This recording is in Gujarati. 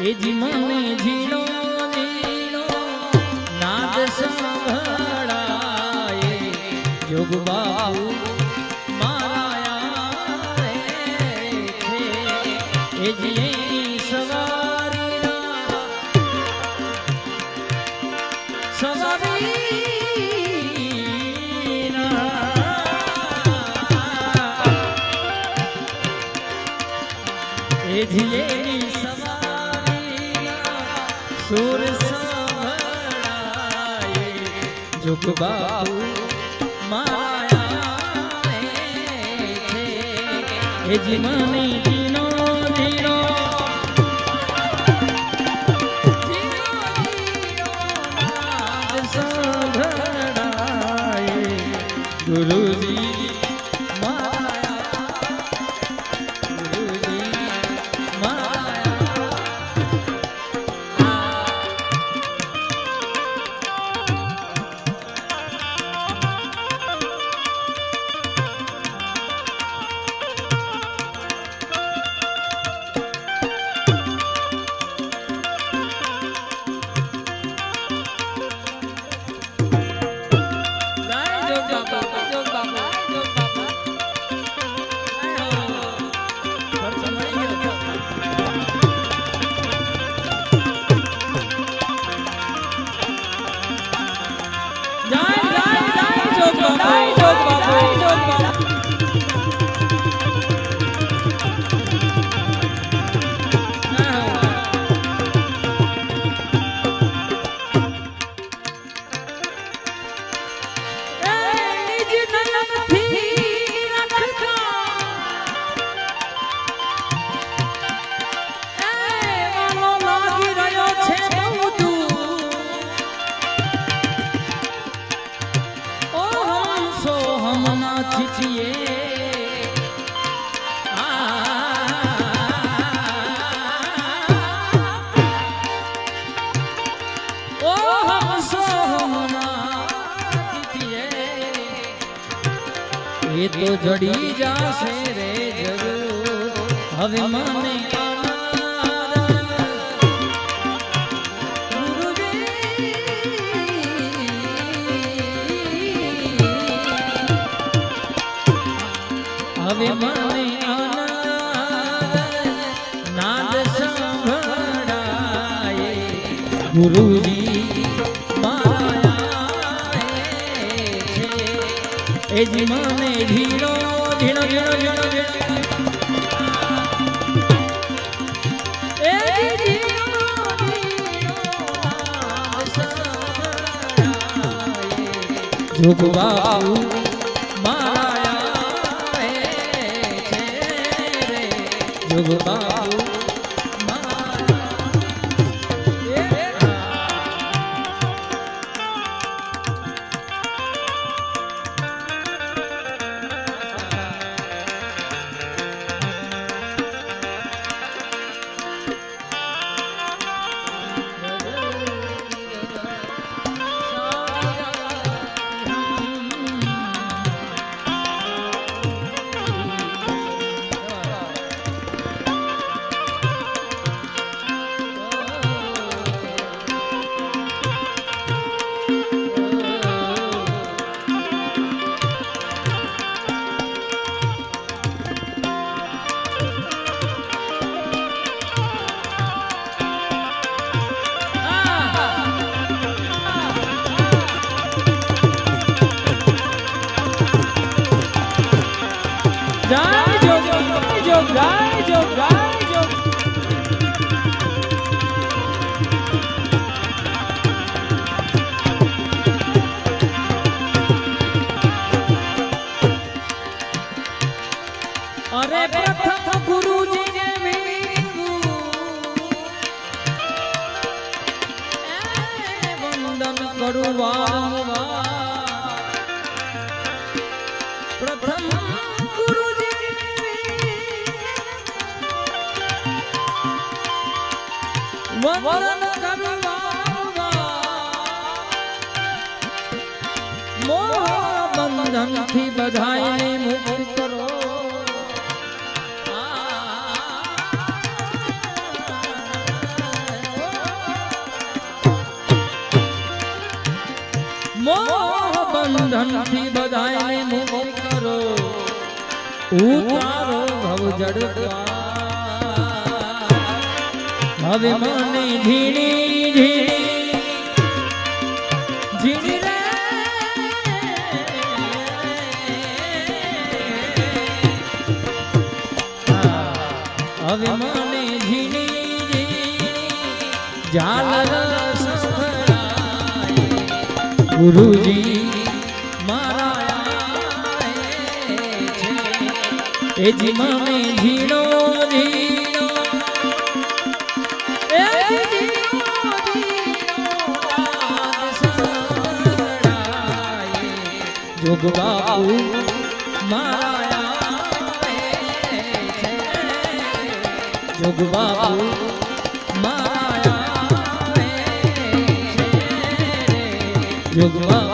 એ જ મને ઝીણો ઝીણો નાદ સંભળાય જોગ બાબુ મારા એ જ જોગ બાબુ માયા એ જી મને જીનો જીનો ગુરુજી હંસો હમણાં એ તો જડી જાશે રે જરૂર હવે મને છે એ જ મને ધીરો ઝીણો ઝીણો સંભળાય. જોગ બાબુ માયા જોગ બાબુ જોગ અરે પ્રથમ. એ વંદન કરું. પ્રથમ મરણ મોહ બંધનથી બધાને મુક્ત કરો. ઉતારો ભવ જડ હવે મને ઝીણી ઝીણી ઝીણી રે. હવે મને ઝીણી ઝીણી ઝાલર ગુરુજી મારા એ જી મને ઝીણો જોગ બાપુ છે. જોગ બાપુ માયા જોગ બાપુ